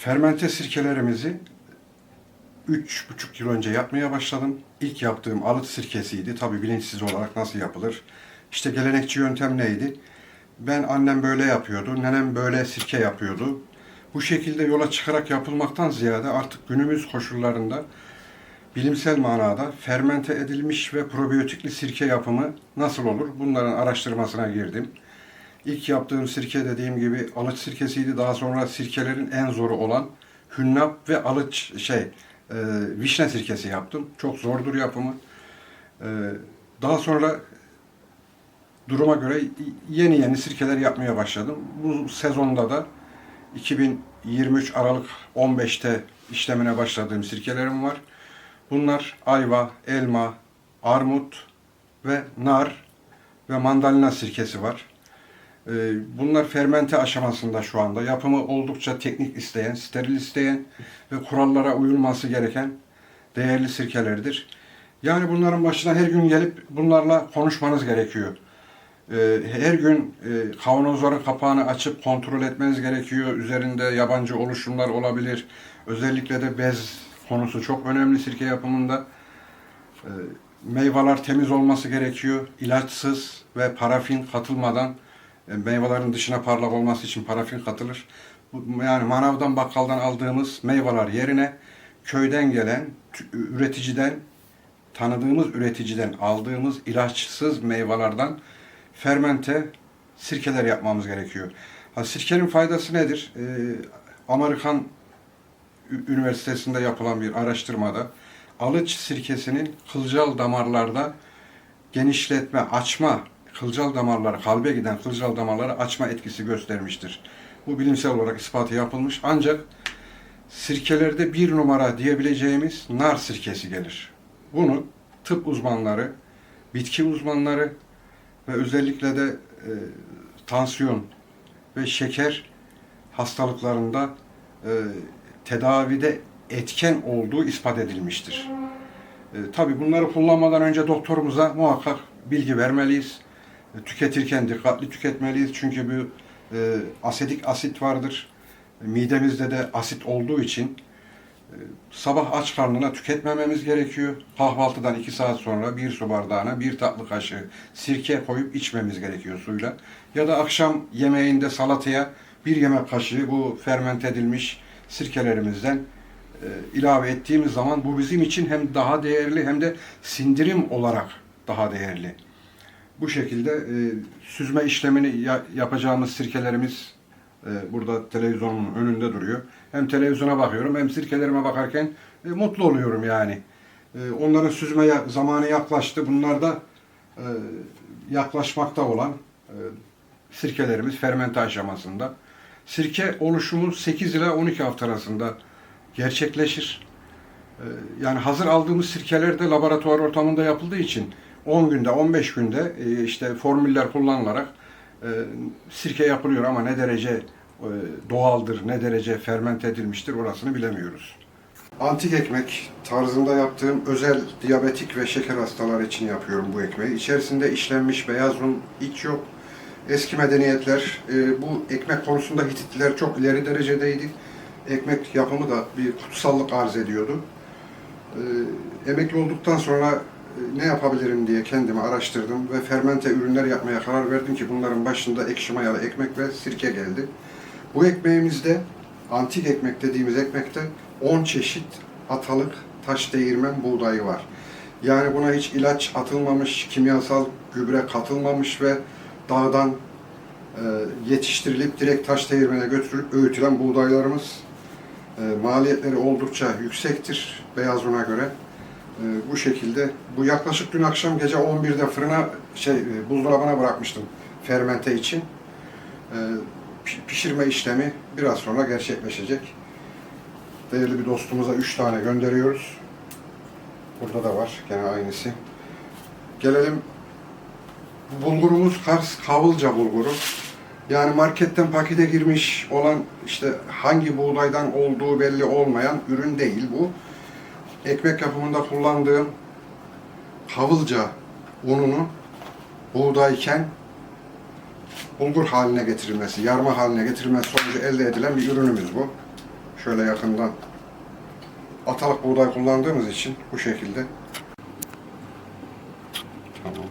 Fermente sirkelerimizi 3,5 yıl önce yapmaya başladım. İlk yaptığım alıt sirkesiydi. Tabii bilinçsiz olarak nasıl yapılır? İşte gelenekçi yöntem neydi? Ben annem böyle yapıyordu, nenem böyle sirke yapıyordu. Bu şekilde yola çıkarak yapılmaktan ziyade artık günümüz koşullarında bilimsel manada fermente edilmiş ve probiyotikli sirke yapımı nasıl olur? Bunların araştırmasına girdim. İlk yaptığım sirke dediğim gibi alıç sirkesiydi. Daha sonra sirkelerin en zoru olan hünnap ve alıç şey e, vişne sirkesi yaptım. Çok zordur yapımı. E, daha sonra duruma göre yeni yeni sirkeler yapmaya başladım. Bu sezonda da 2023 Aralık 15'te işlemine başladığım sirkelerim var. Bunlar ayva, elma, armut ve nar ve mandalina sirkesi var. Ee, Bunlar fermente aşamasında şu anda. Yapımı oldukça teknik isteyen, steril isteyen ve kurallara uyulması gereken değerli sirkelerdir. Yani bunların başına her gün gelip bunlarla konuşmanız gerekiyor. Ee, Her gün e, kavanozların kapağını açıp kontrol etmeniz gerekiyor. Üzerinde yabancı oluşumlar olabilir. Özellikle de bez konusu çok önemli sirke yapımında. Ee, Meyveler temiz olması gerekiyor. İlaçsız ve parafin katılmadan meyvelerin dışına parlak olması için parafin katılır. Yani manavdan bakkaldan aldığımız meyveler yerine köyden gelen üreticiden tanıdığımız üreticiden aldığımız ilaçsız meyvelerden fermente sirkeler yapmamız gerekiyor. Ha, sirkenin faydası nedir? Ee, Amerikan Üniversitesi'nde yapılan bir araştırmada alıç sirkesinin kılcal damarlarda genişletme, açma, kılcal damarları, kalbe giden kılcal damarları açma etkisi göstermiştir. Bu bilimsel olarak ispatı yapılmış. Ancak sirkelerde bir numara diyebileceğimiz nar sirkesi gelir. Bunu tıp uzmanları, bitki uzmanları ve özellikle de e, tansiyon ve şeker hastalıklarında e, tedavide etken olduğu ispat edilmiştir. E, tabii bunları kullanmadan önce doktorumuza muhakkak bilgi vermeliyiz. E, tüketirken dikkatli tüketmeliyiz çünkü bu e, asedik asit vardır. Midemizde de asit olduğu için e, sabah aç karnına tüketmememiz gerekiyor. Kahvaltıdan iki saat sonra bir su bardağına bir tatlı kaşığı sirke koyup içmemiz gerekiyor suyla. Ya da akşam yemeğinde salataya bir yemek kaşığı bu fermente edilmiş sirkelerimizden e, ilave ettiğimiz zaman bu bizim için hem daha değerli hem de sindirim olarak daha değerli. Bu şekilde e, süzme işlemini ya- yapacağımız sirkelerimiz e, burada televizyonun önünde duruyor. Hem televizyona bakıyorum hem sirkelerime bakarken e, mutlu oluyorum yani. E, onların süzme ya- zamanı yaklaştı. Bunlar da e, yaklaşmakta olan e, sirkelerimiz fermente aşamasında. Sirke oluşumu 8 ile 12 hafta arasında gerçekleşir. Ee, Yani hazır aldığımız sirkeler de laboratuvar ortamında yapıldığı için 10 günde, 15 günde e, işte formüller kullanılarak e, sirke yapılıyor ama ne derece e, doğaldır, ne derece fermente edilmiştir orasını bilemiyoruz. Antik ekmek tarzında yaptığım özel diyabetik ve şeker hastaları için yapıyorum bu ekmeği. İçerisinde işlenmiş beyaz un hiç yok. Eski medeniyetler bu ekmek konusunda Hititliler çok ileri derecedeydi. Ekmek yapımı da bir kutsallık arz ediyordu. Emekli olduktan sonra ne yapabilirim diye kendimi araştırdım ve fermente ürünler yapmaya karar verdim ki bunların başında ekşi mayalı ekmek ve sirke geldi. Bu ekmeğimizde antik ekmek dediğimiz ekmekte 10 çeşit atalık taş değirmen buğdayı var. Yani buna hiç ilaç atılmamış, kimyasal gübre katılmamış ve dağdan e, yetiştirilip direkt taş değirmene götürülüp öğütülen buğdaylarımız e, maliyetleri oldukça yüksektir beyaz una göre. E, bu şekilde bu yaklaşık dün akşam gece 11'de fırına şey e, buzdolabına bırakmıştım fermente için. E, pi- pişirme işlemi biraz sonra gerçekleşecek. Değerli bir dostumuza 3 tane gönderiyoruz. Burada da var gene aynısı. Gelelim bu bulgurumuz Kars Kavılca bulguru. Yani marketten pakete girmiş olan işte hangi buğdaydan olduğu belli olmayan ürün değil bu. Ekmek yapımında kullandığım Kavılca ununu buğdayken bulgur haline getirilmesi, yarma haline getirilmesi sonucu elde edilen bir ürünümüz bu. Şöyle yakından atalık buğday kullandığımız için bu şekilde. Tamam.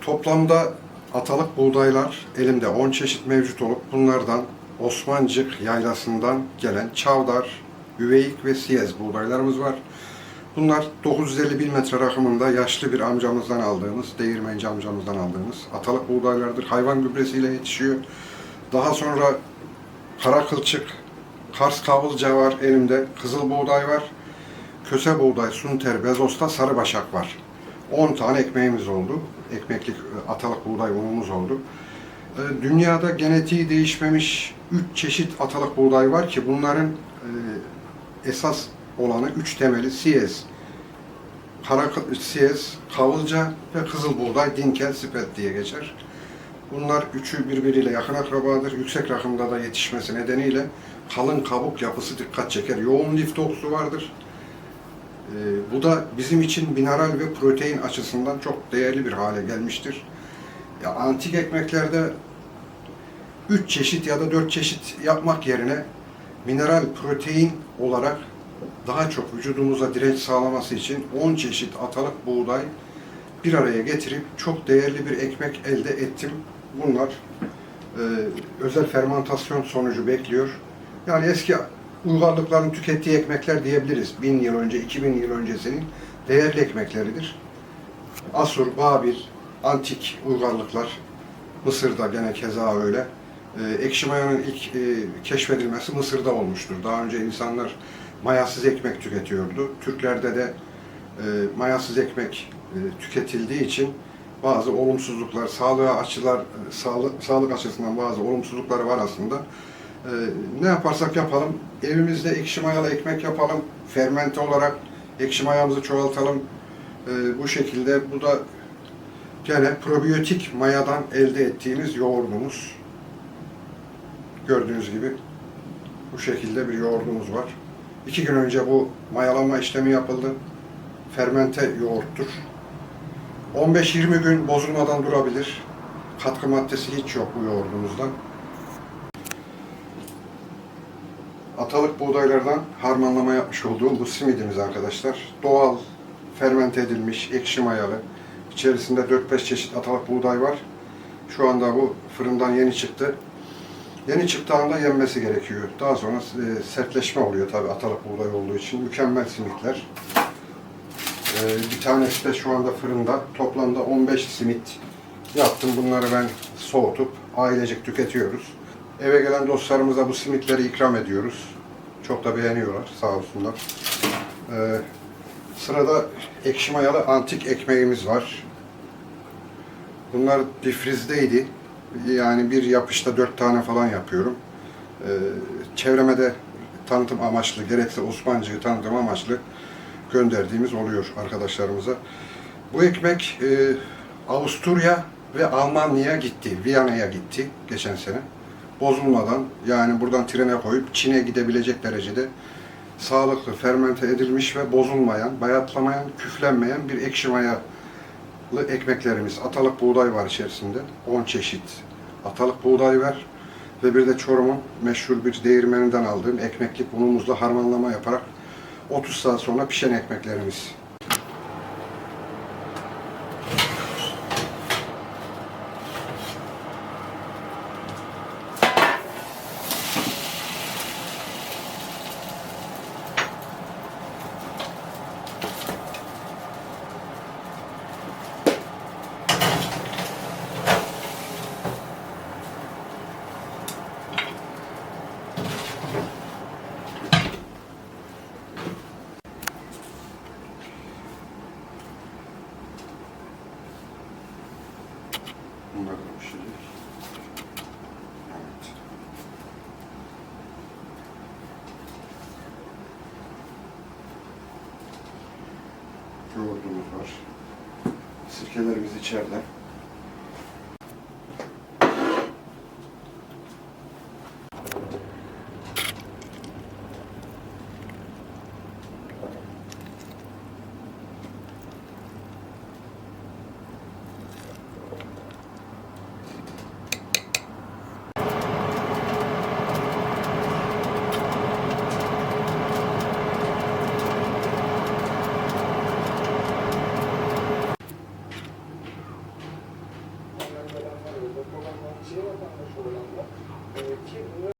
Toplamda atalık buğdaylar elimde 10 çeşit mevcut olup bunlardan Osmancık yaylasından gelen Çavdar, Üveyik ve Siyez buğdaylarımız var. Bunlar 951 metre rakımında yaşlı bir amcamızdan aldığımız, değirmenci amcamızdan aldığımız atalık buğdaylardır. Hayvan gübresiyle yetişiyor. Daha sonra kara kılçık, Kars kavılca var elimde, kızıl buğday var, köse buğday, sunter, bezosta, sarı başak var. 10 tane ekmeğimiz oldu. Ekmeklik e, atalık buğday unumuz oldu. E, Dünyada genetiği değişmemiş 3 çeşit atalık buğday var ki bunların e, esas olanı 3 temeli siyez, kara siyez, kavılca ve kızıl buğday, dinkel, sipet diye geçer. Bunlar üçü birbiriyle yakın akrabadır. Yüksek rakımda da yetişmesi nedeniyle kalın kabuk yapısı dikkat çeker. Yoğun lif dokusu vardır. Ee, bu da bizim için mineral ve protein açısından çok değerli bir hale gelmiştir. Ya antik ekmeklerde 3 çeşit ya da 4 çeşit yapmak yerine mineral protein olarak daha çok vücudumuza direnç sağlaması için 10 çeşit atalık buğday bir araya getirip çok değerli bir ekmek elde ettim. Bunlar e, özel fermentasyon sonucu bekliyor. Yani eski uygarlıkların tükettiği ekmekler diyebiliriz. Bin yıl önce, 2000 yıl öncesinin değerli ekmekleridir. Asur, Babil, antik uygarlıklar, Mısır'da gene keza öyle. E, ekşi mayanın ilk e, keşfedilmesi Mısır'da olmuştur. Daha önce insanlar mayasız ekmek tüketiyordu. Türklerde de e, mayasız ekmek e, tüketildiği için bazı olumsuzluklar, sağlığa açılar, e, sağlık, sağlık açısından bazı olumsuzlukları var aslında. E, ne yaparsak yapalım, evimizde ekşi mayalı ekmek yapalım, fermente olarak ekşi mayamızı çoğaltalım. E, bu şekilde bu da gene probiyotik mayadan elde ettiğimiz yoğurdumuz. Gördüğünüz gibi bu şekilde bir yoğurdumuz var. İki gün önce bu mayalama işlemi yapıldı. Fermente yoğurttur. 15-20 gün bozulmadan durabilir. Katkı maddesi hiç yok bu yoğurdumuzda. Atalık buğdaylardan harmanlama yapmış olduğum bu simidimiz arkadaşlar. Doğal, fermente edilmiş, ekşi mayalı. İçerisinde 4-5 çeşit atalık buğday var. Şu anda bu fırından yeni çıktı. Yeni çıktığında yenmesi gerekiyor. Daha sonra e, sertleşme oluyor tabi atalık buğday olduğu için. Mükemmel simitler. E, bir tanesi de şu anda fırında. Toplamda 15 simit yaptım. Bunları ben soğutup ailecek tüketiyoruz. Eve gelen dostlarımıza bu simitleri ikram ediyoruz. Çok da beğeniyorlar. Sağ olsunlar. E, sırada ekşi mayalı antik ekmeğimiz var. Bunlar difrizdeydi. Yani bir yapışta dört tane falan yapıyorum. Ee, çevreme de tanıtım amaçlı, gerekse Osmancı'yı tanıtım amaçlı gönderdiğimiz oluyor arkadaşlarımıza. Bu ekmek e, Avusturya ve Almanya'ya gitti, Viyana'ya gitti geçen sene. Bozulmadan yani buradan trene koyup Çin'e gidebilecek derecede sağlıklı, fermente edilmiş ve bozulmayan, bayatlamayan, küflenmeyen bir ekşi maya ekmeklerimiz. Atalık buğday var içerisinde. 10 çeşit atalık buğday var. Ve bir de Çorum'un meşhur bir değirmeninden aldığım ekmeklik unumuzla harmanlama yaparak 30 saat sonra pişen ekmeklerimiz. Bunlar da pişecek. Evet. Yoğurdumuz var. Sirkelerimiz içeride.